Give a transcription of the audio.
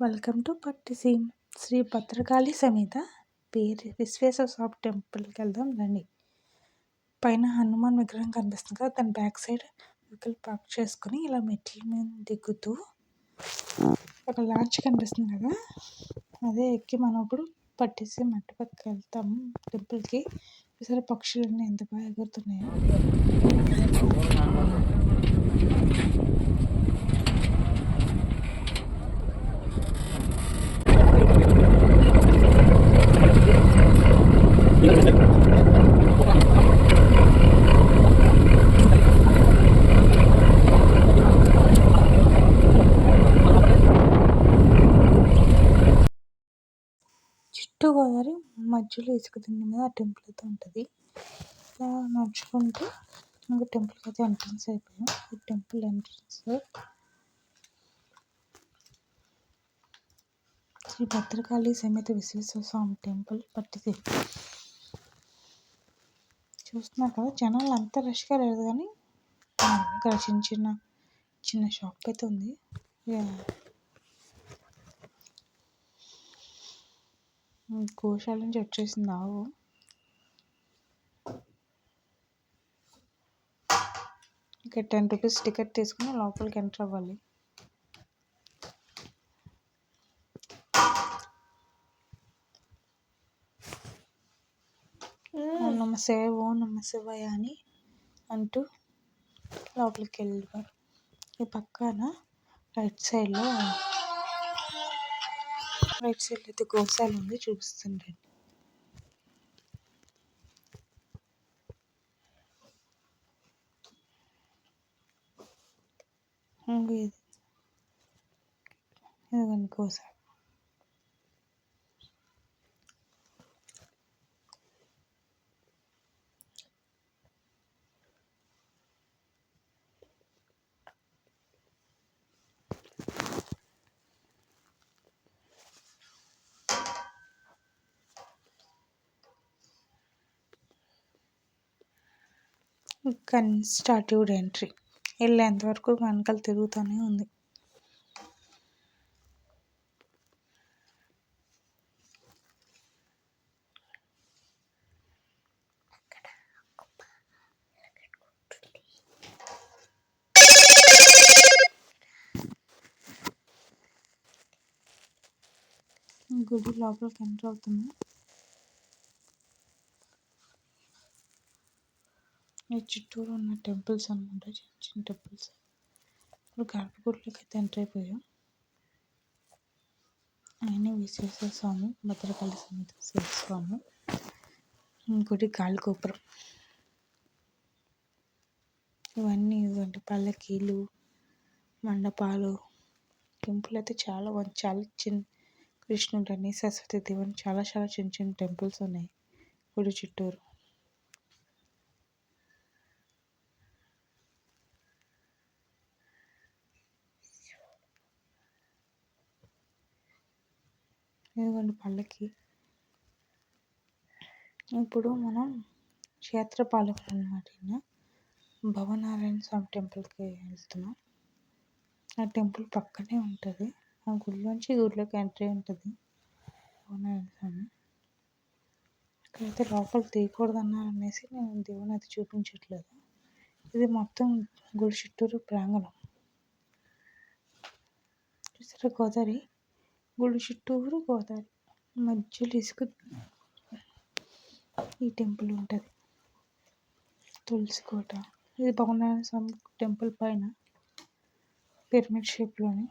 Welcome to పట్టిసీమ్ Shri Bhadrakali సమేత పేరు విశ్వేశ్వర స్వామి టెంపుల్కి వెళ్దాం రండి. పైన హనుమాన్ విగ్రహం కనిపిస్తుంది కదా దాని బ్యాక్ సైడ్ వెహికల్ పార్క్ చేసుకుని ఇలా మెట్ల మీద దిగుతూ ఒక లాంచ్ కనిపిస్తుంది కదా అదే ఎక్కి మనం ఇప్పుడు పట్టిసీమ అటుపక్కకి వెళ్తాము టెంపుల్కి. ఈసారి పక్షులన్నీ ఎంత బాగా ఎగురుతున్నాయో. చుట్టూ గోదావరి మధ్యలో ఇసుక దిండి మీద ఆ టెంపుల్ అయితే ఉంటుంది. ఇలా నడుచుకుంటూ ఇంకా టెంపుల్కి అయితే ఎంట్రన్స్ అయిపోయాం. ఈ టెంపుల్ ఎంట్రన్స్ శ్రీ భద్రకాళి సమేత విశ్వేశ్వర స్వామి టెంపుల్ పట్టిది. చూస్తున్నారు కదా జనాలు అంత రష్గా లేదు కానీ ఇక్కడ చిన్న చిన్న చిన్న షాప్ అయితే ఉంది. గోశాల నుంచి వచ్చేసింది ఆవు ఇక్కడ టెన్ రూపీస్ టికెట్ తీసుకుని లోపలికి ఎంటర్ అవ్వాలి. నమస్తే ఓ శివాయ అని అంటూ లోపలికి వెళ్ళిపోయారు. ఈ పక్కన రైట్ సైడ్లో రైట్ సైడ్ అయితే గోశాల ఉంది చూపిస్తుండండి ఇది. ఇదిగోండి గోశాల. కన్స్టాట్యూడ్ ఎంట్రీ. వెళ్ళేంతవరకు వెనకాల తిరుగుతూనే ఉంది. గుడి లోపలికి ఎంటర్ అవుతుంది ఈ చుట్టూరు ఉన్న టెంపుల్స్ అనమాట చిన్న చిన్న టెంపుల్స్. ఇప్పుడు గర్భగుడిలోకి అయితే ఎంటర్ అయిపోయాం. ఆయన విశ్వేశ్వర స్వామి భద్రకాళి సమేత స్వామి ఇంకోటి గాలి గోపురం ఇవన్నీ ఇవ్వండి పల్లకీలు మండపాలు టెంపుల్ అయితే చాలా చాలా చిన్న కృష్ణుడు సరస్వతి దేవుని చాలా చాలా చిన్న చిన్న టెంపుల్స్ ఉన్నాయి. గుడి చుట్టూరు. ఇదిగోండి పళ్ళకి. ఇప్పుడు మనం క్షేత్రపాలకులు అనమాట భవనారాయణ స్వామి టెంపుల్కి వెళ్తున్నాం. ఆ టెంపుల్ పక్కనే ఉంటుంది. ఆ గుడిలోంచి గుళ్ళోకి ఎంట్రీ ఉంటుంది. భవనారాయణ స్వామి. ఇక్కడైతే లోపల తీయకూడదు అనేసి నేను దేవుని అది చూపించట్లేదు. ఇది మొత్తం గుడి చుట్టూరు ప్రాంగణం. చూసారా గోదావరి? గుడి చుట్టూరు గోదావరి మధ్యలో ఇసుక ఈ టెంపుల్ ఉంటుంది. తులసి కోట. ఇది భవనారాయణ స్వామి టెంపుల్ పైన పిరమిడ్ షేప్లోని.